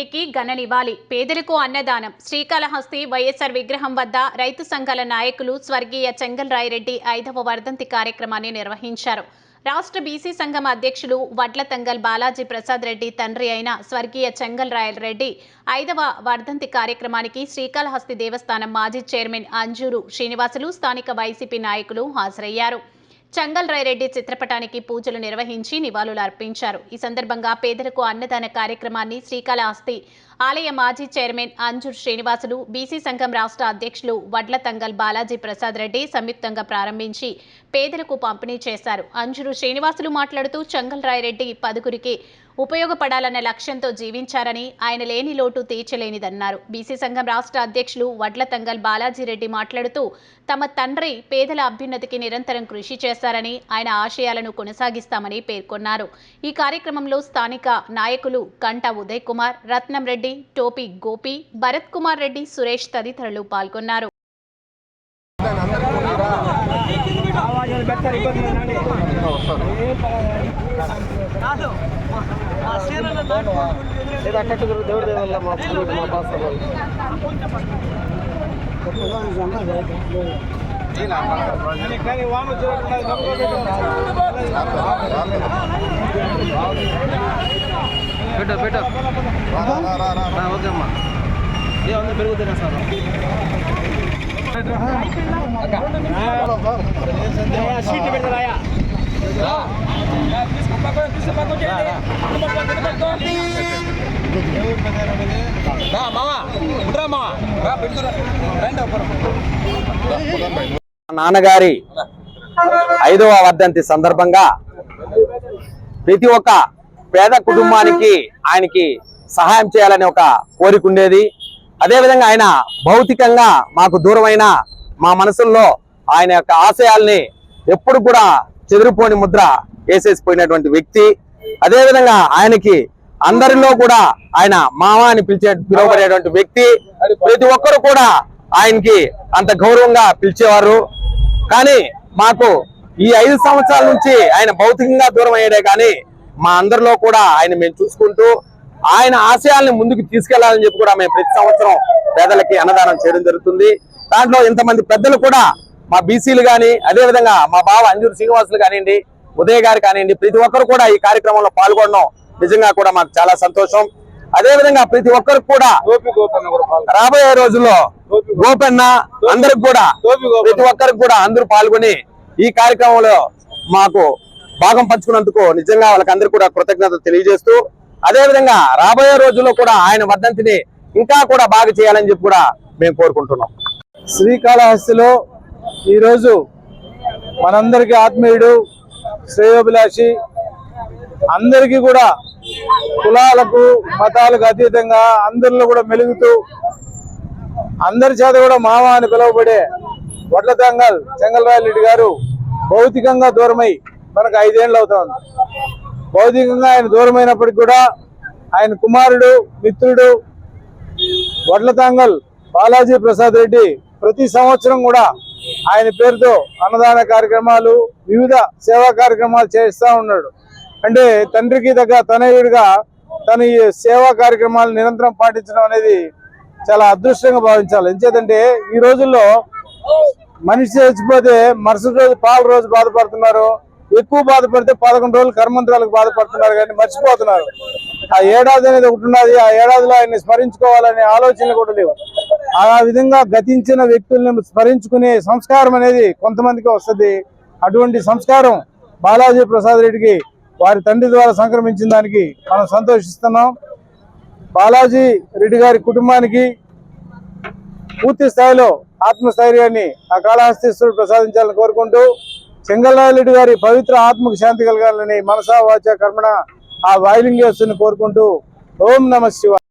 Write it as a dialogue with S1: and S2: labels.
S1: రెడ్డికి ఘననివ్వాలి పేదలకు అన్నదానం. శ్రీకాళహస్తి వైఎస్ఆర్ విగ్రహం వద్ద రైతు సంఘాల నాయకులు స్వర్గీయ చెంగల్ రాయరెడ్డి ఐదవ వర్ధంతి కార్యక్రమాన్ని నిర్వహించారు. రాష్ట్ర బీసీ సంఘం అధ్యక్షులు వడ్ల తంగల్ బాలాజీ ప్రసాద్ రెడ్డి తండ్రి అయిన స్వర్గీయ చెంగల్ రాయలరెడ్డి ఐదవ వర్ధంతి కార్యక్రమానికి శ్రీకాళహస్తి దేవస్థానం మాజీ చైర్మన్ అంజూరు శ్రీనివాసులు స్థానిక వైసీపీ నాయకులు హాజరయ్యారు. చంగల్ రాయరెడ్డి చిత్రపటానికి పూజలు నిర్వహించి నివాళులు అర్పించారు ఈ సందర్భంగా పేదలకు అన్నదాన కార్యక్రమాన్ని శ్రీకాళహస్తి ఆలయ మాజీ చైర్మన్ అంజూర్ శ్రీనివాసులు బీసీ సంఘం రాష్ట్ర అధ్యక్షులు వడ్ల తంగల్ బాలాజీ ప్రసాద్ రెడ్డి సంయుక్తంగా ప్రారంభించి పేదలకు పంపిణీ చేశారు. అంజూరు శ్రీనివాసులు మాట్లాడుతూ చంగల్ రాయరెడ్డి పదుగురికి ఉపయోగపడాలన్న లక్ష్యంతో జీవించారని ఆయన లేని లోటు తీర్చలేనిదన్నారు. బీసీ సంఘం రాష్ట్ర అధ్యక్షులు వడ్ల తంగల్ బాలాజీ రెడ్డి మాట్లాడుతూ తమ తండ్రి పేదల అభ్యున్నతికి నిరంతరం కృషి చేశారని ఆయన ఆశయాలను కొనసాగిస్తామని పేర్కొన్నారు. ఈ కార్యక్రమంలో స్థానిక నాయకులు కంట ఉదయ్ కుమార్ రత్నం రెడ్డి టోపీ గోపి భరత్ కుమార్ రెడ్డి సురేష్ తదితరులు పాల్గొన్నారు.
S2: ಇದು ಅಕ್ಕಟ್ಟಿದ್ರು ದೇವ್ರ ದೇವಲ್ಲ ಮಾ ಮಾ ಬಾಸ್ ಬೇಟ ಬೇಟ ಓಕೆ ಅಮ್ಮ ಏ ಒಂದು ಬೆಳಗುತ್ತೇನೆ ಸರ್ ಸೀಟ್ ಬಿಡ್ತಾರಾಯ నాన్నగారి ఐదవ వర్ధంతి సందర్భంగా ప్రతి ఒక్క పేద కుటుంబానికి ఆయనకి సహాయం చేయాలని ఒక కోరిక ఉండేది. అదేవిధంగా ఆయన భౌతికంగా మాకు దూరమైన మా మనసుల్లో ఆయన యొక్క ఆశయాల్ని ఎప్పుడు కూడా చెదిరిపోని ముద్ర వేసేసిపోయినటువంటి వ్యక్తి. అదేవిధంగా ఆయనకి అందరిలో కూడా ఆయన మామ అని పిలిచే పిలువబడేటువంటి వ్యక్తి. ప్రతి ఒక్కరు కూడా ఆయనకి అంత గౌరవంగా పిలిచేవారు. కానీ మాకు ఈ ఐదు సంవత్సరాల నుంచి ఆయన భౌతికంగా దూరం అయ్యాడే కానీ మా అందరిలో కూడా ఆయన మేము చూసుకుంటూ ఆయన ఆశయాల్ని ముందుకు తీసుకెళ్ళాలని చెప్పి కూడా మేము ప్రతి సంవత్సరం పేదలకి అన్నదానం చేయడం జరుగుతుంది. దాంట్లో ఇంతమంది పెద్దలు కూడా మా బీసీలు కానీ అదేవిధంగా మా బావ అంజూరు శ్రీనివాసులు కానివ్వండి ఉదయ్ గారు కానివ్వండి ప్రతి ఒక్కరు కూడా ఈ కార్యక్రమంలో పాల్గొనడం నిజంగా కూడా మాకు చాలా సంతోషం. అదే విధంగా ప్రతి ఒక్కరికి కూడా రాబోయే రోజుల్లో గోపెన్న. అందరికి కూడా ప్రతి ఒక్కరికి కూడా అందరూ పాల్గొని ఈ కార్యక్రమంలో మాకు భాగం పంచుకున్నందుకు నిజంగా వాళ్ళకి కూడా కృతజ్ఞతలు తెలియజేస్తూ అదే విధంగా రాబోయే రోజుల్లో కూడా ఆయన వర్ధంతిని ఇంకా కూడా బాగా చేయాలని చెప్పి కూడా మేము కోరుకుంటున్నాం. శ్రీకాళహస్తిలో ఈరోజు మనందరికీ ఆత్మీయుడు శ్రేయోభిలాషి అందరికీ కూడా కులాలకు మతాలకు అతీతంగా అందరిలో కూడా మెలుగుతూ అందరి చేత కూడా మామ అని పిలువబడే వడ్ల తంగల్ చెంగల్రాయరెడ్డి గారు భౌతికంగా దూరమై మనకు ఐదేళ్ళు అవుతోంది. భౌతికంగా ఆయన దూరమైనప్పటికీ కూడా ఆయన కుమారుడు మిత్రుడు వడ్ల తంగల్ బాలాజీ ప్రసాద్ రెడ్డి ప్రతి సంవత్సరం కూడా ఆయన పేరుతో అన్నదాన కార్యక్రమాలు వివిధ సేవా కార్యక్రమాలు చేస్తూ ఉన్నాడు. అంటే తండ్రికి దగ్గర తనయుడిగా తన ఈ సేవా కార్యక్రమాలు నిరంతరం పాటించడం అనేది చాలా అదృష్టంగా భావించాలి. ఎంచేతంటే ఈ రోజుల్లో మనిషి చచ్చిపోతే మరుసటి రోజు పాల రోజు బాధపడుతున్నారు. ఎక్కువ బాధపడితే పదకొండు రోజులు కర్మంత్రాలకు బాధపడుతున్నారు కానీ మర్చిపోతున్నారు. ఆ ఏడాది అనేది ఒకటి ఉన్నది. ఆ ఏడాదిలో ఆయన్ని స్మరించుకోవాలనే ఆలోచనలు కూడా లేవు. ఆ విధంగా గతించిన వ్యక్తుల్ని స్మరించుకునే సంస్కారం అనేది కొంతమందికి వస్తుంది. అటువంటి సంస్కారం బాలాజీ ప్రసాద్ రెడ్డికి వారి తండ్రి ద్వారా సంక్రమించిన దానికి మనం సంతోషిస్తున్నాం. బాలాజీ రెడ్డి గారి కుటుంబానికి పూర్తి స్థాయిలో ఆత్మస్థైర్యాన్ని ఆ కాళహస్తీశ్వరుడు ప్రసాదించాలని కోరుకుంటూ చెంగల్రాయరెడ్డి గారి పవిత్ర ఆత్మకు శాంతి కలగాలని మనసా వాచ కర్మణ ఆ వాయులింగేశ్వరిని కోరుకుంటూ ఓం నమ శివ